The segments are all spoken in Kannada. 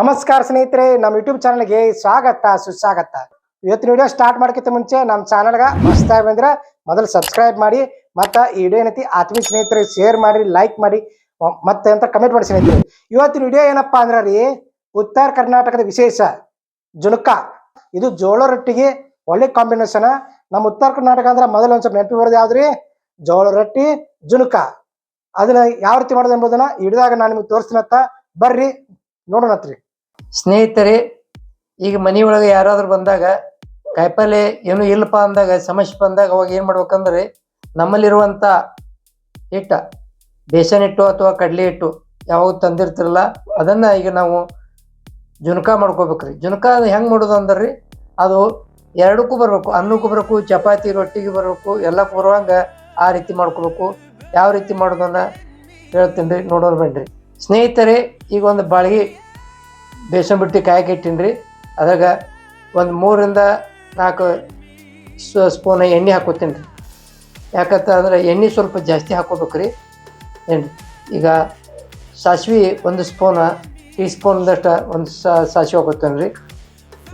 ನಮಸ್ಕಾರ ಸ್ನೇಹಿತರೆ, ನಮ್ಮ ಯೂಟ್ಯೂಬ್ ಚಾನಲ್ಗೆ ಸ್ವಾಗತ, ಸುಸ್ವಾಗತ. ಇವತ್ತಿನ ವಿಡಿಯೋ ಸ್ಟಾರ್ಟ್ ಮಾಡ್ಕಿಂತ ಮುಂಚೆ ನಮ್ಮ ಚಾನಲ್ಗೆ ಹೊಸ್ದಾಗಿ ಬಂದ್ರೆ ಮೊದಲು ಸಬ್ಸ್ಕ್ರೈಬ್ ಮಾಡಿ, ಮತ್ತು ಈ ವಿಡಿಯೋ ಏನೈತಿ ಆತ್ಮೀಯ ಸ್ನೇಹಿತರಿಗೆ ಶೇರ್ ಮಾಡಿ ಲೈಕ್ ಮಾಡಿ ಮತ್ತೆ ಅಂತ ಕಮೆಂಟ್ ಮಾಡಿ ಸ್ನೇಹಿತರೆ. ಇವತ್ತಿನ ವಿಡಿಯೋ ಏನಪ್ಪಾ ಅಂದ್ರೆ ರೀ, ಉತ್ತರ ಕರ್ನಾಟಕದ ವಿಶೇಷ ಜುಣುಕ. ಇದು ಜೋಳ ರೊಟ್ಟಿಗೆ ಒಳ್ಳೆ ಕಾಂಬಿನೇಷನ್ ನಮ್ಮ ಉತ್ತರ ಕರ್ನಾಟಕ ಅಂದ್ರೆ ಮೊದಲು ಒಂದು ಸ್ವಲ್ಪ ನೆನಪು ಬರೋದು ಯಾವ್ದ್ರಿ ಜೋಳ ರೊಟ್ಟಿ ಜುಣುಕ. ಅದನ್ನ ಯಾವ ರೀತಿ ಮಾಡೋದು ಎಂಬುದನ್ನ ಹಿಡಿದಾಗ ನಾನು ನಿಮ್ಗೆ ತೋರಿಸ್ತೀನತ್ತ ಬರ್ರಿ, ನೋಡೋಣತ್ರಿ. ಸ್ನೇಹಿತರೆ, ಈಗ ಮನೆಯೊಳಗೆ ಯಾರಾದ್ರೂ ಬಂದಾಗ, ಕಾಯಿಪಲ್ಲೆ ಏನು ಇಲ್ಲಪ್ಪ ಅಂದಾಗ ಸಮಸ್ಯೆ ಬಂದಾಗ ಅವಾಗ ಏನು ಮಾಡ್ಬೇಕಂದ್ರೆ, ನಮ್ಮಲ್ಲಿರುವಂತ ಹಿಟ್ಟ, ಬೇಸನ್ ಹಿಟ್ಟು ಅಥವಾ ಕಡಲೆ ಹಿಟ್ಟು ಯಾವಾಗ ತಂದಿರ್ತಿರಲ್ಲ, ಅದನ್ನ ಈಗ ನಾವು ಜುನ್ಕ ಮಾಡ್ಕೋಬೇಕ್ರಿ. ಜುನಕ ಹೆಂಗ್ ಮಾಡೋದು ಅಂದ್ರಿ, ಅದು ಎರಡಕ್ಕೂ ಬರಬೇಕು. ಅನ್ನಕ್ಕೂ ಬರಬೇಕು, ಚಪಾತಿ ರೊಟ್ಟಿಗೆ ಬರಬೇಕು, ಎಲ್ಲ ಬರುವಂಗೆ ಆ ರೀತಿ ಮಾಡ್ಕೋಬೇಕು. ಯಾವ ರೀತಿ ಮಾಡೋದನ್ನ ಹೇಳ್ತೀನಿ ರೀ, ನೋಡೋರು ಬೇಡ್ರಿ. ಸ್ನೇಹಿತರೆ, ಈಗ ಒಂದು ಬಾಳಿಗೆ ಬೇಸನ್ ಬಿಟ್ಟು ಕಾಯಕ್ಕೆ ರೀ ಅದ್ರಾಗ ಒಂದು ಮೂರಿಂದ ನಾಲ್ಕು ಸ್ಪೂನ್ ಎಣ್ಣೆ ಹಾಕೋತೀನಿ ರೀ ಯಾಕಂತ ಅಂದ್ರೆ ಎಣ್ಣೆ ಸ್ವಲ್ಪ ಜಾಸ್ತಿ ಹಾಕೋಬೇಕ್ರಿ. ಏನು ಈಗ ಸಾಸಿವೆ ಒಂದು ಸ್ಪೂನ ಟೀ ಸ್ಪೂನ್ದಷ್ಟು ಒಂದು ಸಾಸಿವೆ ಹಾಕೋತೇನೆ ರೀ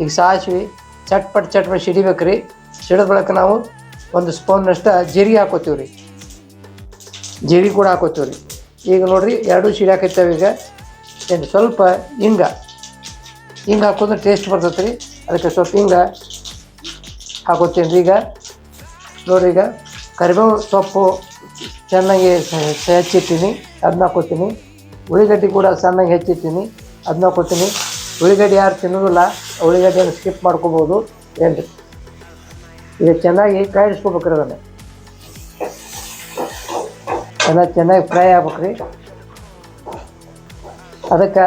ಈಗ ಸಾಸಿವೆ ಚಟ್ಪಟ್ ಚಟ್ಪಟ್ ಸಿಡಿಬೇಕ್ರಿ. ಸಿಡಿದ ಬಳಿಕ ನಾವು ಒಂದು ಸ್ಪೂನ್ನಷ್ಟು ಜೀರಿಗೆ ಹಾಕೋತೀವಿ ರೀ ಜೀರಿಗೆ ಕೂಡ ಹಾಕೋತೀವಿ ರೀ ಈಗ ನೋಡಿರಿ ಎರಡು ಸಿಡಿಯಾಕೈತೇವೆ ಈಗ. ಏನು ಸ್ವಲ್ಪ ಹಿಂಗ ಹಿಂಗೆ ಹಾಕೋದ್ರೆ ಟೇಸ್ಟ್ ಬರ್ತೈತೆ ರೀ. ಅದಕ್ಕೆ ಸ್ವಲ್ಪ ಹಿಂಗೆ ಹಾಕೋತೀನಿ ರೀ ಈಗ. ನೋಡ್ರಿ ಈಗ ಕರಿಬೇವು ಸೊಪ್ಪು ಚೆನ್ನಾಗಿ ಹೆಚ್ಚಿಟ್ಟೀನಿ. ಅದನ್ನ ಹಾಕೋತೀನಿ. ಉಳ್ಳಿಗಡ್ಡೆ ಕೂಡ ಸಣ್ಣಗೆ ಹೆಚ್ಚಿಟ್ಟಿನಿ. ಅದನ್ನ ಹಾಕೋತೀನಿ. ಉಳ್ಳಿಗಡ್ಡೆ ಯಾರು ತಿನ್ನೋದಿಲ್ಲ ಉಳ್ಳಿಗಡ್ಡೆಯನ್ನು ಸ್ಕಿಪ್ ಮಾಡ್ಕೋಬೋದು ಏನು ರೀ ಈಗ ಚೆನ್ನಾಗಿ ಕಾಯಿಸ್ಕೋಬೇಕ್ರಿ ಅದನ್ನು. ಎಲ್ಲ ಚೆನ್ನಾಗಿ ಫ್ರೈ ಆಗ್ಬೇಕ್ರಿ ಅದಕ್ಕೆ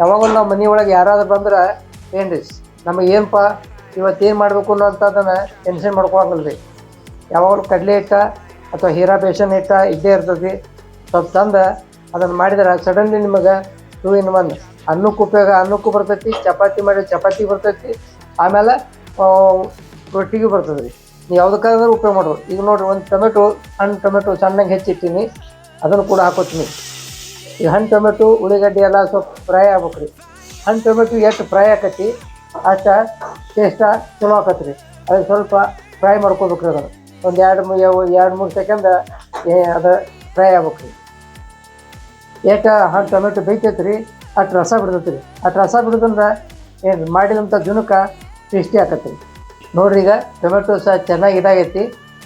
ಯಾವಾಗಲೂ ನಾವು ಮನೆ ಒಳಗೆ ಯಾರಾದ್ರೂ ಬಂದ್ರೆ ಏನು ರೀ ನಮಗೆ ಏನಪ್ಪ ಏನು ಮಾಡಬೇಕು ಅನ್ನೋಂಥದ್ದನ್ನು ಟೆನ್ಷನ್ ಮಾಡ್ಕೊಳಂಗಿಲ್ಲ ರೀ ಯಾವಾಗಲೂ ಕಡಲೆ ಹಿಟ್ಟ ಅಥವಾ ಹೀರಾ ಬೇಸನ್ ಹಿಟ್ಟ ಇದ್ದೇ ಇರ್ತದೆ ಸ್ವಲ್ಪ ತಂದು ಅದನ್ನು ಮಾಡಿದ್ರೆ ಸಡನ್ಲಿ ನಿಮಗೆ ಟೂ ಇನ್ ಒನ್ ಅನ್ನಕ್ಕೆ ಉಪಯೋಗ, ಅನ್ನಕ್ಕೂ ಬರ್ತೈತಿ, ಚಪಾತಿ ಮಾಡಿ ಚಪಾತಿ ಬರ್ತೈತಿ, ಆಮೇಲೆ ರೊಟ್ಟಿಗೂ ಬರ್ತದೆ ರೀ ನೀವು ಯಾವುದಕ್ಕಾದ್ರೂ ಉಪಯೋಗ ಮಾಡ್ಬೋದು. ಈಗ ನೋಡಿರಿ, ಒಂದು ಟೊಮೆಟೊ ಸಣ್ಣ ಟೊಮೆಟೊ ಸಣ್ಣಗೆ ಹೆಚ್ಚಿಟ್ಟೀನಿ, ಅದನ್ನು ಕೂಡ ಹಾಕೋತೀನಿ. ಈ ಹಣ್ಣು ಟೊಮೆಟೊ, ಉಳ್ಳಿಗಡ್ಡೆ ಎಲ್ಲ ಸ್ವಲ್ಪ ಫ್ರೈ ಆಗ್ಬೇಕು ರೀ ಹಣ್ಣು ಟೊಮೆಟೊ ಎಷ್ಟು ಫ್ರೈ ಆಕತಿ ಅಷ್ಟ ಟೇಸ್ಟ ಚಲೋ ಆಕತ್ತೆ ರೀ ಅದಕ್ಕೆ ಸ್ವಲ್ಪ ಫ್ರೈ ಮಾಡ್ಕೋಬೇಕು ರೀ ಅದನ್ನು. ಒಂದು ಎರಡು ಎರಡು ಮೂರು ಸೆಕೆಂಡ್ ಅದು ಫ್ರೈ ಆಗ್ಬೇಕು ರೀ ಎಷ್ಟು ಹಣ್ಣು ಟೊಮೆಟೊ ಬೇಯ್ತೈತೆ ರೀ ಅಷ್ಟು ರಸ ಬಿಡ್ತೈತೆ ರೀ ಅಷ್ಟು ರಸ ಬಿಡೋದ್ರಿಂದ ಏನು ಮಾಡಿದಂಥ ಜುನಕ ಟೇಸ್ಟಿ ಆಕತಿ ರೀ ನೋಡ್ರಿ ಈಗ ಟೊಮೆಟೊ ಸಹ ಚೆನ್ನಾಗಿ ಇದಾಗೈತಿ.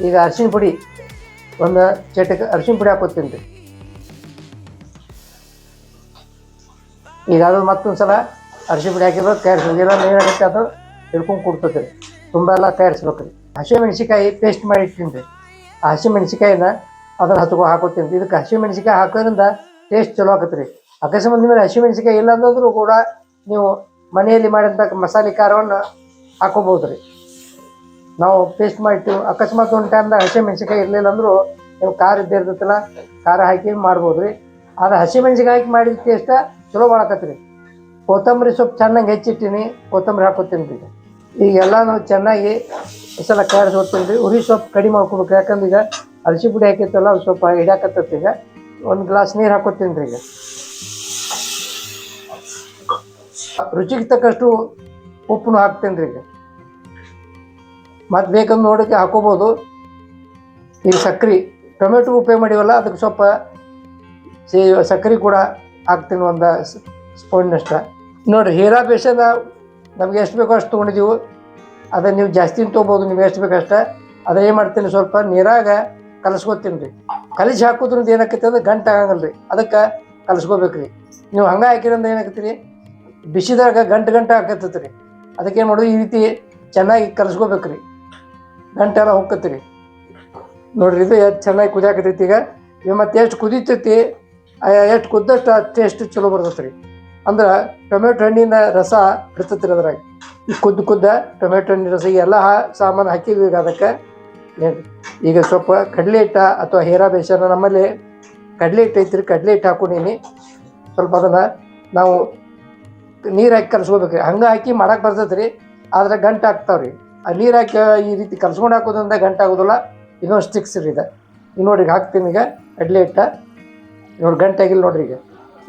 ಈಗ ಅರ್ಶಿನ ಪುಡಿ, ಒಂದು ಚಟಕ್ಕೆ ಅರ್ಶಿನ ಪುಡಿ ಹಾಕೋತೀನಿ ರೀ ಈಗ ಅದು ಮತ್ತೊಂದು ಸಲ ಅರಿಶಿ ಪುಡಿ ಹಾಕಿದ್ರೆ ತಯಾರಿಸೋದಿಲ್ಲ ನೀರಾಗುತ್ತೆ ಅದು ಹಿಡ್ಕೊಂಡು ಕೊಡ್ತೈತೆ. ತುಂಬ ಎಲ್ಲ ತಯಾರಿಸ್ಬೇಕು. ರೀ ಹಸಿ ಪೇಸ್ಟ್ ಮಾಡಿ ಇಟ್ಟಿನಿ ಆ ಹಸಿ ಮೆಣಸಿಕಾಯಿನ ಅದನ್ನು ಹತ್ಕೊ ಹಾಕೋತೀನಿ ಇದಕ್ಕೆ ಹಸಿ ಮೆಣಸಿಕಾಯಿ ಹಾಕೋದ್ರಿಂದ ಟೇಸ್ಟ್ ಚಲೋ ಆಗುತ್ತೆ ರೀ ಅಕಸ್ಮಾತ್ ಮೇಲೆ ಹಸಿ ಇಲ್ಲ ಅಂದ್ರೂ ಕೂಡ ನೀವು ಮನೆಯಲ್ಲಿ ಮಾಡಿದಂಥ ಮಸಾಲೆ ಖಾರವನ್ನು ಹಾಕೋಬೋದು ರೀ ನಾವು ಪೇಸ್ಟ್ ಮಾಡಿಟ್ಟು ಅಕಸ್ಮಾತ್ ಒಂದು ಟೈಮ್ದಾಗ ಹಸಿ ಮೆಣಸಿಕಾಯಿ ಇರಲಿಲ್ಲ ಅಂದರೂ ನೀವು ಖಾರ ಇದ್ದೇ ಇರ್ತೈತಲ್ಲ, ಖಾರ ಹಾಕಿ ಮಾಡ್ಬೋದು ರೀ ಆದರೆ ಹಸಿ ಹಾಕಿ ಮಾಡಿದ ಟೇಸ್ಟ ಚಲೋ ಮಾಡಾಕತ್ರಿ. ಕೊತ್ತಂಬರಿ ಸೊಪ್ಪು ಚೆನ್ನಾಗಿ ಹೆಚ್ಚಿಟ್ಟಿನಿ, ಕೊತ್ತಂಬರಿ ಹಾಕೋತೀನಿ ರೀ. ಈಗ ಎಲ್ಲಾನು ಚೆನ್ನಾಗಿ ಸಲ ಕಾಯಿಸ್ಕೊತೀನಿ ರೀ. ಉರಿ ಸೊಪ್ಪು ಕಡಿಮೆ ಮಾಡ್ಕೊಬೇಕು. ಯಾಕಂದ್ರೆ ಈಗ ಅರಿಶಿ ಪುಡಿ ಹಾಕಿತ್ತಲ್ಲ, ಅದು ಸ್ವಲ್ಪ ಹಿಡಿಯಾಕತ್ತೈತಿ ಈಗ. ಒಂದು ಗ್ಲಾಸ್ ನೀರು ಹಾಕೋತೀನಿ ರೀ ಈಗ. ರುಚಿಗೆ ತಕ್ಕಷ್ಟು ಉಪ್ಪನ್ನು ಹಾಕ್ತೀನಿ ರೀ ಈಗ. ಮತ್ತು ಬೇಕಂದ್ರೆ ನೋಡೋಕೆ ಹಾಕೋಬೋದು. ಈಗ ಸಕ್ರೆ, ಟೊಮೆಟೊ ಉಪಯೋಗ ಮಾಡಿವಲ್ಲ, ಅದಕ್ಕೆ ಸ್ವಲ್ಪ ಸೇ ಸಕ್ಕರೆ ಕೂಡ ಹಾಕ್ತೀನಿ ಒಂದು ಸ್ಪೂನ್ನಷ್ಟ ನೋಡಿರಿ, ಹೀರಾ ಬೇಸನ ನಮ್ಗೆ ಎಷ್ಟು ಬೇಕೋ ಅಷ್ಟು ತೊಗೊಂಡಿದ್ದೀವಿ ಅದನ್ನು ನೀವು ಜಾಸ್ತಿ ತೊಗೋಬೋದು, ನಿಮ್ಗೆ ಎಷ್ಟು ಬೇಕು ಅಷ್ಟು. ಅದೇ ಏನು ಮಾಡ್ತೀನಿ ಸ್ವಲ್ಪ ನೀರಾಗ ಕಲಸ್ಕೊತೀನಿ ರೀ. ಕಲಿಸಿ ಹಾಕೋದ್ರಿಂದ ಏನಾಕೈತೆ ಅಂದ್ರೆ ಗಂಟು ಆಗಂಗಿಲ್ಲ ರೀ. ಅದಕ್ಕೆ ಕಲಸ್ಕೋಬೇಕು ರೀ. ನೀವು ಹಂಗೆ ಹಾಕಿರೋದ್ರಿಂದ ರೀ? ಬಿಸಿದಾಗ ಗಂಟು ಗಂಟು ಹಾಕತ್ತೈತೆ ರೀ. ಅದಕ್ಕೆ ಏನು ಮಾಡೋದು, ಈ ರೀತಿ ಚೆನ್ನಾಗಿ ಕಲಸ್ಕೋಬೇಕು ರೀ. ಗಂಟೆಲ್ಲ ಹೋಗ್ತೈತಿ ರೀ. ನೋಡ್ರಿ, ಇದು ಚೆನ್ನಾಗಿ ಕುದಿಯಾಕತ್ತೈತಿ ಈಗ. ಮತ್ತೆ ಎಷ್ಟು ಕುದೀತೈತಿ? ಎಷ್ಟು ಕುದ್ದಷ್ಟು ಟೇಸ್ಟ್ ಚಲೋ ಬರ್ತೈತೆ ರೀ ಅಂದ್ರೆ ಟೊಮೆಟೊ ಹಣ್ಣಿನ ರಸ ಬಿಡ್ತೈತಿ ರೀ ಅದ್ರಾಗ. ಕುದ್ದು ಕುದ್ದ ಟೊಮೆಟೊ ಹಣ್ಣಿನ ರಸ ಎಲ್ಲ ಸಾಮಾನು ಹಾಕಿದ್ವಿ ಈಗ ಅದಕ್ಕೆ. ಈಗ ಸ್ವಲ್ಪ ಕಡಲೆ ಹಿಟ್ಟ ಅಥವಾ ಹೀರಾ ಬೇಸನ ನಮ್ಮಲ್ಲಿ ಕಡಲೆ ಹಿಟ್ಟು ಐತ್ರಿ, ಕಡಲೆ ಹಿಟ್ಟು ಹಾಕೊಂಡೀನಿ. ಸ್ವಲ್ಪ ಅದನ್ನು ನಾವು ನೀರು ಹಾಕಿ ಕಲಸ್ಕೋಬೇಕು ರೀ ಹಂಗೆ ಹಾಕಿ ಮಾಡಕ್ಕೆ ಬರ್ತೈತೆ ರೀ ಆದ್ರೆ ಗಂಟು ಹಾಕ್ತಾವೆ ರೀ ಆ ನೀರು ಹಾಕಿ ಈ ರೀತಿ ಕಲ್ಸ್ಕೊಂಡು ಹಾಕೋದ್ರಿಂದ ಗಂಟು ಆಗೋದಿಲ್ಲ, ಇನ್ನೊಂದು ಸ್ಟಿಕ್ಸ್ ರೀ ಇದು. ಈಗ ಹಾಕ್ತೀನಿ ಈಗ ಕಡಲೆ ಹಿಟ್ಟ. ನೋಡಿ ಗಂಟೆ ಆಗಿಲ್ಲ ನೋಡ್ರಿ ಈಗ.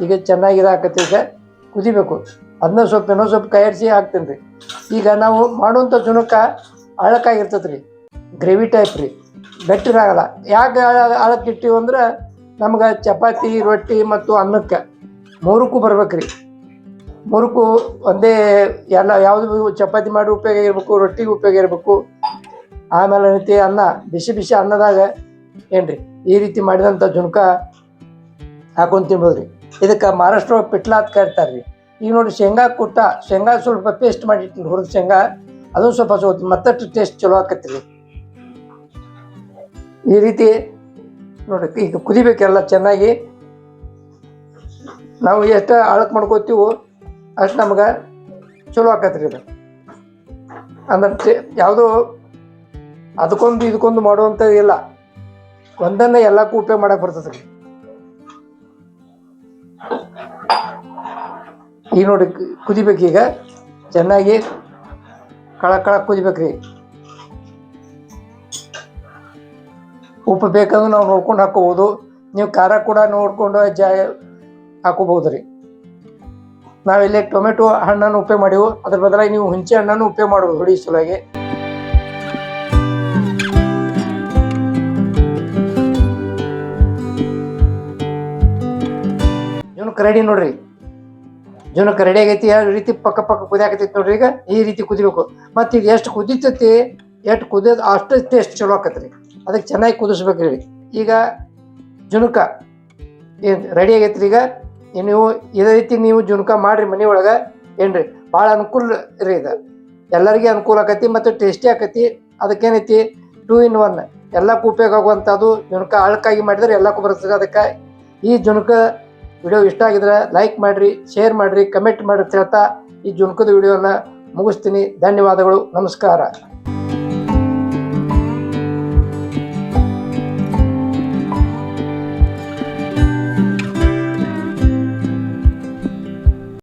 ಈಗ ಚೆನ್ನಾಗಿ ಇದಾಕತ್ತೆ ಈಗ. ಕುದಿಬೇಕು. ಅದನ್ನ ಸ್ವಲ್ಪ ಏನೋ ಸ್ವಲ್ಪ ಕೈಯಾಡಿಸಿ ಹಾಕ್ತೀನಿ ರೀ. ಈಗ ನಾವು ಮಾಡುವಂಥ ಜುನಕ ಅಳಕ್ಕಾಗಿರ್ತೈತೆ ರೀ ಗ್ರೇವಿ ಟೈಪ್ ರೀ. ಗಟ್ಟಿರಾಗಲ್ಲ ಯಾಕೆ ಅಳಕ್ಕೆ ಇಟ್ಟಿವಿ ಅಂದ್ರೆ ನಮ್ಗೆ ಚಪಾತಿ, ರೊಟ್ಟಿ ಮತ್ತು ಅನ್ನಕ್ಕೆ ಮೂರಕ್ಕೂ ಬರ್ಬೇಕು ರೀ ಮೂರಕ್ಕೂ ಒಂದೇ ಎಲ್ಲ ಯಾವುದು ಚಪಾತಿ ಮಾಡಿ ಉಪಯೋಗ ಇರಬೇಕು ರೊಟ್ಟಿಗೆ ಉಪಯೋಗ ಇರಬೇಕು ಆಮೇಲೆ ರೀತಿ ಅನ್ನ, ಬಿಸಿ ಬಿಸಿ ಅನ್ನದಾಗ ಏನು ರೀ ಈ ರೀತಿ ಮಾಡಿದಂಥ ಜುನ್ಕ ಹಾಕೊಂಡು ತಿನ್ಬೋದ್ರಿ. ಇದಕ್ಕೆ ಮಹಾರಾಷ್ಟ್ರ ಪಿಟ್ಲ ಅಂತ ರೀ ಈಗ ನೋಡಿ ಶೇಂಗಾ ಕುಟ್ಟ ಶೇಂಗಾ ಸ್ವಲ್ಪ ಪೇಸ್ಟ್ ಮಾಡಿಟ್ಟು ಹುರಿದ ಶೇಂಗಾ. ಅದು ಸ್ವಲ್ಪ ಸ್ವಲ್ಪ ಮತ್ತಷ್ಟು ಟೇಸ್ಟ್ ಚಲೋ ಆಕತ್ತಿ ಈ ರೀತಿ ನೋಡಿ ಈಗ ಕುದಿಬೇಕೆಲ್ಲ ಚೆನ್ನಾಗಿ. ನಾವು ಎಷ್ಟು ಆಳಕ್ಕೆ ಮಾಡ್ಕೋತೀವೋ ಅಷ್ಟು ನಮ್ಗೆ ಚಲೋ ಆಕತ್ರಿ ಇದು. ಅಂದ್ರೆ ಯಾವುದೋ ಅದಕ್ಕೊಂದು ಇದಕ್ಕೊಂದು ಮಾಡುವಂಥದ್ದು ಇಲ್ಲ ಒಂದನ್ನ ಎಲ್ಲಕ್ಕೂ ಉಪಯೋಗ ಮಾಡಕ್ ಬರ್ತದೆ ರೀ ಈಗ ನೋಡಿ ಕುದಿಬೇಕು ಈಗ. ಚೆನ್ನಾಗಿ ಕಳ ಕಳ ಕುದಿಬೇಕ್ರಿ ಉಪ್ಪು ಬೇಕಂದ್ರೆ ನಾವು ನೋಡ್ಕೊಂಡು ಹಾಕೋಬೋದು ನೀವು ಖಾರ ಕೂಡ ನೋಡ್ಕೊಂಡು ಜಾ ಹಾಕೋಬಹುದು ರೀ. ನಾವಿಲ್ಲಿ ಟೊಮೆಟೊ ಹಣ್ಣನ್ನು ಉಪಯೋಗ ಮಾಡಿವು. ಅದ್ರ ಬದಲಾಗಿ ನೀವು ಹುಂಚೆ ಹಣ್ಣನ್ನು ಉಪಯೋಗ ಮಾಡ್ಬೋದು ಹುಡಿ ಸಲುವಾಗಿ. ಇವನು ಕರಡಿ ನೋಡ್ರಿ. ಜುನಕ್ ರೆಡಿ ಆಗೈತಿ, ಯಾವ ರೀತಿ ಪಕ್ಕ ಪಕ್ಕ ಕುದಿಯಾಕತೈತಿ ನೋಡ್ರಿ ಈಗ, ಈ ರೀತಿ ಕುದಿಬೇಕು. ಮತ್ತೆ ಇದು ಎಷ್ಟು ಕುದಿತೈತಿ, ಎಷ್ಟು ಕುದಿಯೋದು ಅಷ್ಟು ಟೇಸ್ಟ್ ಚಲೋ ಆಕತ್ರಿ. ಅದಕ್ಕೆ ಚೆನ್ನಾಗಿ ಕುದಿಸ್ಬೇಕ್ರಿ ಈಗ. ಜುನಕ ಏನು ರೆಡಿ ಆಗೈತ್ರಿ ಈಗ? ನೀವು ಇದೇ ರೀತಿ ನೀವು ಜುನಕ ಮಾಡ್ರಿ ಮನೆ ಒಳಗೆ, ಏನ್ರಿ? ಭಾಳ ಅನುಕೂಲ ರೀ ಇದು. ಎಲ್ಲರಿಗೆ ಅನುಕೂಲ ಆಕತಿ ಮತ್ತು ಟೇಸ್ಟಿ ಆಕತಿ. ಅದಕ್ಕೇನೈತಿ? ಟೂ ಇನ್ ಒನ್ ಎಲ್ಲಕ್ಕೂ ಉಪಯೋಗ ಆಗುವಂಥದ್ದು ಜುನಕ ಅಳಕಾಗಿ ಮಾಡಿದ್ರೆ ಎಲ್ಲಕ್ಕೂ ಬರ್ತದೆ ಅದಕ್ಕೆ ಈ ಜುನ್ಕ ವಿಡಿಯೋ ಇಷ್ಟ ಆಗಿದ್ರೆ ಲೈಕ್ ಮಾಡಿರಿ, ಶೇರ್ ಮಾಡಿರಿ, ಕಮೆಂಟ್ ಮಾಡಿರಿ ಹೇಳ್ತಾ ಈ ಜುನ್ಕದ ವಿಡಿಯೋನ ಮುಗಿಸ್ತೀನಿ. ಧನ್ಯವಾದಗಳು, ನಮಸ್ಕಾರ.